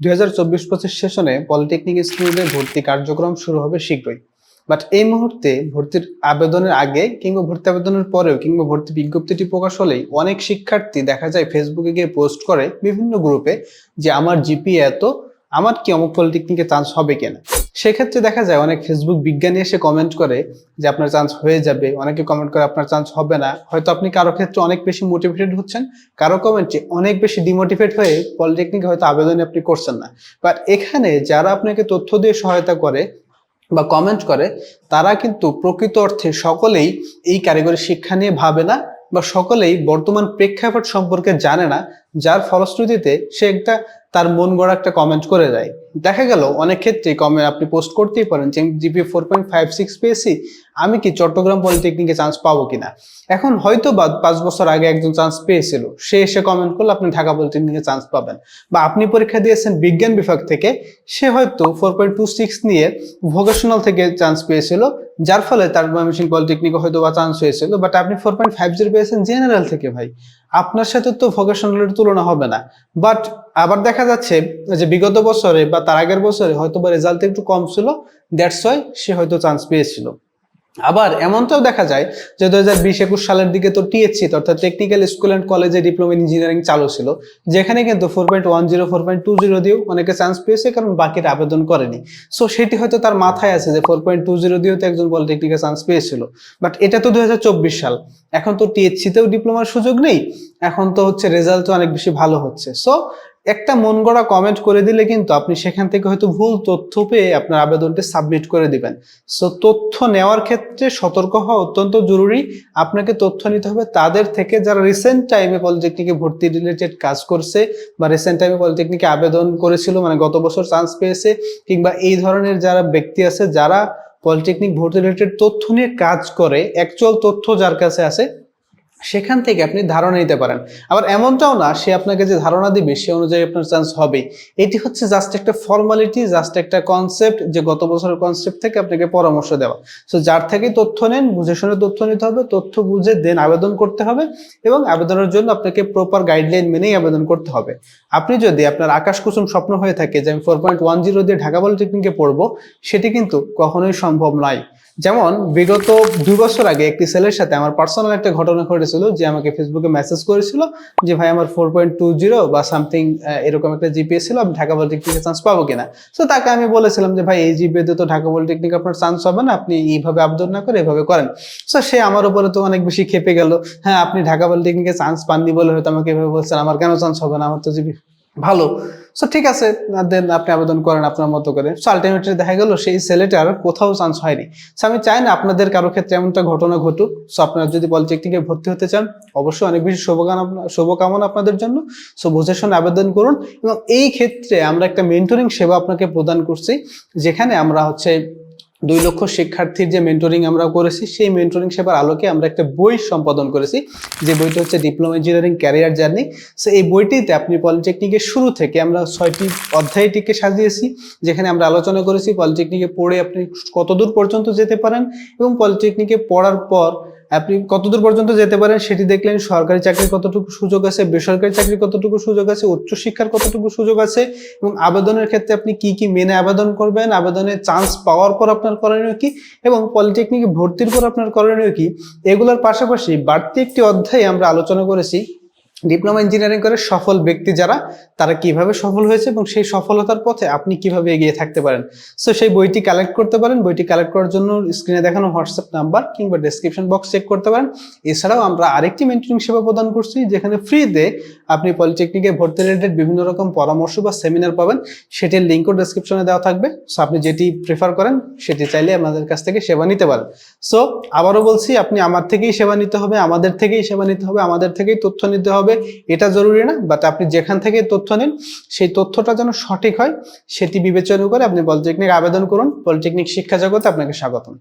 দুই হাজার চব্বিশ পঁচিশ সেশনে পলিটেকনিক স্কুলে ভর্তি কার্যক্রম শুরু হবে শীঘ্রই। বাট এই মুহূর্তে ভর্তির আবেদনের আগে কিংবা ভর্তি আবেদনের পরেও কিংবা ভর্তি বিজ্ঞপ্তিটি প্রকাশ হলেই অনেক শিক্ষার্থী দেখা যায় ফেসবুকে গিয়ে পোস্ট করে বিভিন্ন গ্রুপে যে, আমার জিপি এত, আমার কি অমুক পলিটেকনিকে চান্স হবে কিনা? সেক্ষেত্রে দেখা যায় অনেক ফেসবুক বিজ্ঞানী এসে কমেন্ট করে যে আপনার চান্স হয়ে যাবে। অনেকে কমেন্ট করে আপনার চান্স হবে না। হয়তো আপনি কারও ক্ষেত্রে অনেক বেশি মোটিভেটেড হচ্ছেন। কারও কমেন্টে অনেক বেশি ডিমোটিভেট হয়ে পলিটেকনিকে হয়তো আবেদন আপনি করছেন না। বাট এখানে যারা আপনাকে তথ্য দিয়ে সহায়তা করে বা কমেন্ট করে, তারা কিন্তু প্রকৃত অর্থে সকলেই এই কারিগরি শিক্ষা নিয়ে ভাবে না বা সকলেই বর্তমান প্রেক্ষাপট সম্পর্কে জানে না। যার ফলশ্রুতিতে সে একটা, তার মন গড়া একটা কমেন্ট করে দেয়। দেখা গেল, অনেক ক্ষেত্রে কমে আপনি পোস্ট করতেই পারেন যে GP four point five six পেয়েছি, আমি কি চট্টগ্রাম পলিটেকনিকে চান্স পাবো কিনা? এখন হয়তো বা পাঁচ বছর আগে একজন চান্স পেয়েছিল, সে এসে কমেন্ট করলে, আপনি ঢাকা পলিটেকনিকে চান্স পাবেন। বা আপনি পরীক্ষা দিয়েছেন বিজ্ঞান বিভাগ থেকে, সে হয়তো ফোর পয়েন্ট টু সিক্স নিয়ে ভোকেশনাল থেকে চান্স পেয়েছিল, যার ফলে তার ময়মনসিং পলিটেকনিকে হয়তো বা চান্স হয়েছিল বাট আপনি ফোর পয়েন্ট ফাইভ জিরো পেয়েছেন জেনারেল থেকে ভাই। আপনার সাথে তো ভোকেশনালের তুলনা হবে না। বাট আবার দেখা যাচ্ছে যে বিগত বছরে বা তার আগের বছরে হয়তো বা রেজাল্ট একটু কম ছিল দ্যাটস ওয়াই সে হয়তো চান্স পেয়েছিল। আবার এমনটাও দেখা যায় যে দু হাজার বিশ একুশ সালের দিকে তো টিএসসি, অর্থাৎ টেকনিক্যাল স্কুল অ্যান্ড কলেজে ডিপ্লোমা ইঞ্জিনিয়ারিং চালু ছিল, যেখানে কিন্তু four point one zero four point two zero দিয়েও অনেকে চান্স পেয়েছে, কারণ বাকিরা আবেদন করেনি। সো সেটি হয়তো তার মাথায় আছে যে ফোর পয়েন্ট টু জিরো দিয়েও তো একজন পলিটেকনিকে চান্স পেয়েছিল। বাট এটা তো দু হাজার চব্বিশ সাল। এখন তো টিএসসিতেও ডিপ্লোমার সুযোগ নেই। এখন তো হচ্ছে রেজাল্টও অনেক বেশি ভালো হচ্ছে। সো একটা মন গড়া কমেন্ট করে দিলে কিন্তু আপনি সেখান থেকে হয়তো ভুল তথ্য পেয়ে আপনার আবেদনটি সাবমিট করে দিবেন। সো তথ্য নেওয়ার ক্ষেত্রে সতর্ক হওয়া অত্যন্ত জরুরি। আপনাকে তথ্য নিতে হবে। তাদের থেকে যারা রিসেন্ট টাইমে পলিটেকনিকে ভর্তি রিলেটেড কাজ করছে বা রিসেন্ট টাইমে পলিটেকনিকে আবেদন করেছিল মানে গত বছর চান্স পেয়েছে, কিংবা এই ধরনের যারা ব্যক্তি আছে, যারা পলিটেকনিক ভর্তি রিলেটেড তথ্য নিয়ে কাজ করে অ্যাকচুয়াল তথ্য যার কাছে আছে সেখান থেকে আপনি ধারণা নিতে পারেন। আবার এমনটাও না, সে আপনাকে যে ধারণা দিবে, সে অনুযায়ী আপনার চান্স হবে এটি হচ্ছে জাস্ট একটা ফর্মালিটি জাস্ট একটা কনসেপ্ট যে গত বছরের কনসেপ্ট থেকে আপনাকে পরামর্শ দেওয়া। সো যার থেকে তথ্য নেন, বুঝে শুনে তথ্য নিতে হবে, তথ্য বুঝে দেন আবেদন করতে হবে এবং আবেদনের জন্য আপনাকে প্রপার গাইডলাইন মেনেই আবেদন করতে হবে। আপনি যদি আপনার আকাশ কুসুম স্বপ্ন হয়ে থাকে যে আমি ফোর পয়েন্ট ওয়ান জিরো দিয়ে ঢাকা পলিটেকনিকে পড়ব, সেটি কিন্তু কখনোই সম্ভব নয়। যেমন, বিগত দুই বছর আগে একটি ছেলের সাথে আমার পার্সোনাল একটা ঘটনা ঘটেছিল যে আমাকে ফেসবুকে মেসেজ করেছিল যে, ভাই, আমার ফোর পয়েন্ট টু জিরো বা সামথিং এরকম একটা জিপিএ ছিল, আমি ঢাকা পলিটেকনিকে চান্স পাবো কিনা? সো তাকে আমি বলেছিলাম যে, ভাই, এই জিপিএতে তো ঢাকা পলিটেকনিক আপনার চান্স হবে না, আপনি এইভাবে আবেদন না করে এভাবে করেন। সো সে আমার উপরে তো অনেক বেশি খেপে গেল হ্যাঁ আপনি ঢাকা পলিটেকনিকে চান্স পাননি বলে হয়তো আমাকে এভাবে বলছেন, আমার কেন চান্স হবে না? আমার তো জিপি ভালো। সো ঠিক আছে দেন আপনি আবেদন করেন আপনার মতো করে। সো আলটিমেটলি দেখা গেল সেই ছেলেটার কোথাও চান্স হয়নি। সো আমি চাই না আপনাদের কারও ক্ষেত্রে এমনটা ঘটনা ঘটুক। সো আপনারা যদি পলিটেকনিকে ভর্তি হতে চান, অবশ্যই অনেক বেশি শুভকামনা শুভকামনা আপনাদের জন্য। সো বুঝে শুনে আবেদন করুন এবং এই ক্ষেত্রে আমরা একটা মেন্টরিং সেবা আপনাকে প্রদান করছি, যেখানে আমরা হচ্ছে দুই লক্ষ শিক্ষার্থীর যে মেন্টরিং আমরা করেছি, সেই মেন্টরিং সেবার আলোকে আমরা একটা বই সম্পাদন করেছি। যে বইটা হচ্ছে diploma engineering career journey so এই বইটিতে আপনি পলিটেকনিকের শুরু থেকে আমরা ছয়টি অধ্যায়টিকে সাজিয়েছি, যেখানে আমরা আলোচনা করেছি পলিটেকনিকে পড়ে আপনি কতদূর পর্যন্ত যেতে পারেন এবং পলিটেকনিকে পড়ার পর আপনি কতদূর পর্যন্ত যেতে পারেন সেটি দেখলেন সরকারি চাকরির কতটুকু সুযোগ আছে, বেসরকারি চাকরির কতটুকু সুযোগ আছে, উচ্চশিক্ষার কতটুকু সুযোগ আছে এবং আবেদনের ক্ষেত্রে আপনি কি কি মেনে আবেদন করবেন আবেদনের চান্স পাওয়ার পর আপনার করণীয় কি এবং পলিটেকনিকে ভর্তির পর আপনার করণীয় কি, এগুলোর পাশাপাশি বাড়তি একটি অধ্যায়ে আমরা আলোচনা করেছি। ডিপ্লোমা ইঞ্জিনিয়ারিং করে সফল ব্যক্তি যারা, তারা কীভাবে সফল হয়েছে এবং সেই সফলতার পথে আপনি কীভাবে এগিয়ে থাকতে পারেন। সো সেই বইটি কালেক্ট করতে পারেন। বইটি কালেক্ট করার জন্য স্ক্রিনে দেখানো হোয়াটসঅ্যাপ নাম্বার কিংবা ডেসক্রিপশন বক্স চেক করতে পারেন। এছাড়াও আমরা আরেকটি মেন্টরিং সেবা প্রদান করছি, যেখানে ফ্রিতে আপনি পলিটেকনিকে ভর্তি রিলেটেড বিভিন্ন রকম পরামর্শ বা সেমিনার পাবেন। সেটির লিঙ্কও ডেসক্রিপশনে দেওয়া থাকবে। সো আপনি যেটি প্রেফার করেন, সেটি চাইলে আমাদের কাছ থেকে সেবা নিতে পারেন। সো আবারও বলছি, আপনি আমার থেকেই সেবা নিতে হবে, আমাদের থেকেই সেবা নিতে হবে, আমাদের থেকেই তথ্য নিতে হবে, এটা জরুরি না বাট আপনি যেখান থেকে তথ্য নেন, সেই তথ্যটা যেন সঠিক হয়, সেটি বিবেচনা করে আপনি পলিটেকনিক আবেদন করুন, পলিটেকনিক শিক্ষা জগতে আপনাকে স্বাগতম।